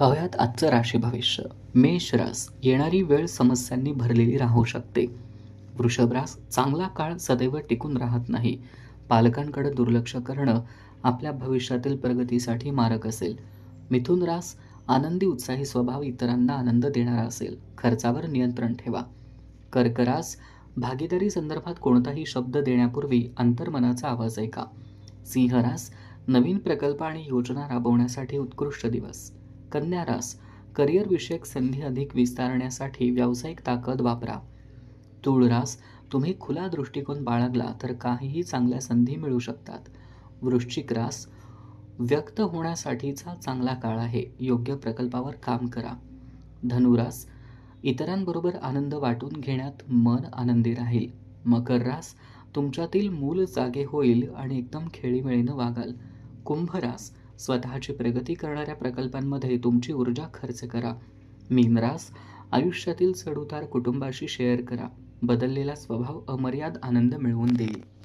पाहुयात आजचं राशी भविष्य. मेष रास येणारी वेळ समस्यांनी भरलेली राहू शकते. वृषभ रास चांगला काळ सदैव टिकून राहत नाही. पालकांकडे दुर्लक्ष करणं आपल्या भविष्यातील प्रगतीसाठी मारक असेल. मिथुन रास आनंदी उत्साही स्वभाव इतरांना आनंद देणारा असेल. खर्चावर नियंत्रण ठेवा. कर्करास भागीदारी संदर्भात कोणताही शब्द देण्यापूर्वी अंतर्मनाचा आवाज ऐका. सिंहरास नवीन प्रकल्प आणि योजना राबवण्यासाठी उत्कृष्ट दिवस. कन्या रास. विषयक संधी अधिक विस्तारण्यासाठी व्यावसायिक ताकद वापरा. तुळरास तुम्ही खुला दृष्टिकोन बाळगला तर काहीही चांगल्या संधी मिळू शकतात. वृश्चिक रास. व्यक्त होण्यासाठीचा चांगला काळ आहे. योग्य प्रकल्पावर काम करा. धनुरास इतरांबरोबर आनंद वाटून घेण्यात मन आनंदी राहील. मकर रास. तुमच्यातील मूल जागे होईल आणि एकदम खेळीमेळीनं वागाल. कुंभरास स्वतःची प्रगती करणाऱ्या प्रकल्पांमध्ये तुमची ऊर्जा खर्च करा. मीनरास आयुष्यातील चढउतार कुटुंबाशी शेअर करा. बदललेला स्वभाव अमर्याद आनंद मिळवून देईल.